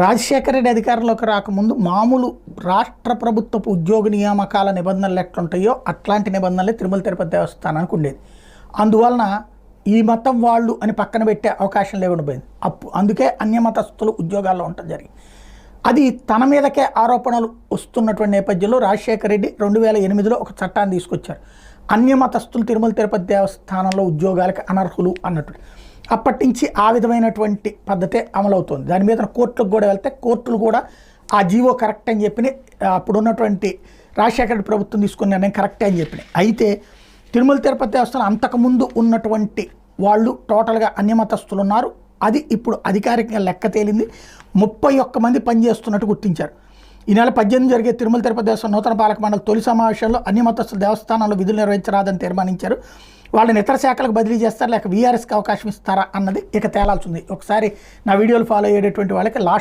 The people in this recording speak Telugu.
రాజశేఖర రెడ్డి అధికారంలోకి రాకముందు మామూలు రాష్ట్ర ప్రభుత్వపు ఉద్యోగ నియామకాల నిబంధనలు ఎట్లుంటాయో అట్లాంటి నిబంధనలే తిరుమల తిరుపతి దేవస్థానానికి ఉండేది. అందువలన ఈ మతం వాళ్ళు అని పక్కన పెట్టే అవకాశం లేకుండా పోయింది. అప్పు అందుకే అన్యమతస్తులు ఉద్యోగాల్లో ఉండటం జరిగింది. అది తన మీదకే ఆరోపణలు వస్తున్నటువంటి నేపథ్యంలో రాజశేఖర రెడ్డి రెండు వేల ఎనిమిదిలో ఒక చట్టాన్ని తీసుకొచ్చారు. అన్యమతస్తులు తిరుమల తిరుపతి దేవస్థానంలో ఉద్యోగాలకు అనర్హులు అన్నట్టు. అప్పటి నుంచి ఆ విధమైనటువంటి పద్ధతే అమలవుతుంది. దాని మీద కోర్టులకు కూడా వెళ్తే కోర్టులు కూడా ఆ జీవో కరెక్ట్ అని చెప్పి అప్పుడున్నటువంటి రాజశేఖర రెడ్డి ప్రభుత్వం తీసుకున్న నిర్ణయం కరెక్టే అని చెప్పినాయి అయితే తిరుమల తిరుపతి దేవస్థానం అంతకుముందు ఉన్నటువంటి వాళ్ళు టోటల్గా అన్యమతస్తులు ఉన్నారు. అది ఇప్పుడు అధికారికంగా లెక్క తేలింది. ముప్పై ఒక్క మంది పనిచేస్తున్నట్టు గుర్తించారు. ఈ నెల పద్దెనిమిది జరిగే తిరుమల తిరుపతి దేవస్థానం నూతన పాలక మండలి తొలి సమావేశంలో అన్యమతస్తుల దేవస్థానంలో విధులు నిర్వహించరాదని తీర్మానించారు. వాళ్ళని ఇతర శాఖలకు బదిలీ చేస్తారా లేక వీఆర్ఎస్కి అవకాశం ఇస్తారా అన్నది ఇక తేలాల్సింది ఒకసారి నా వీడియోలు ఫాలో అయ్యేటటువంటి వాళ్ళకి లాస్ట్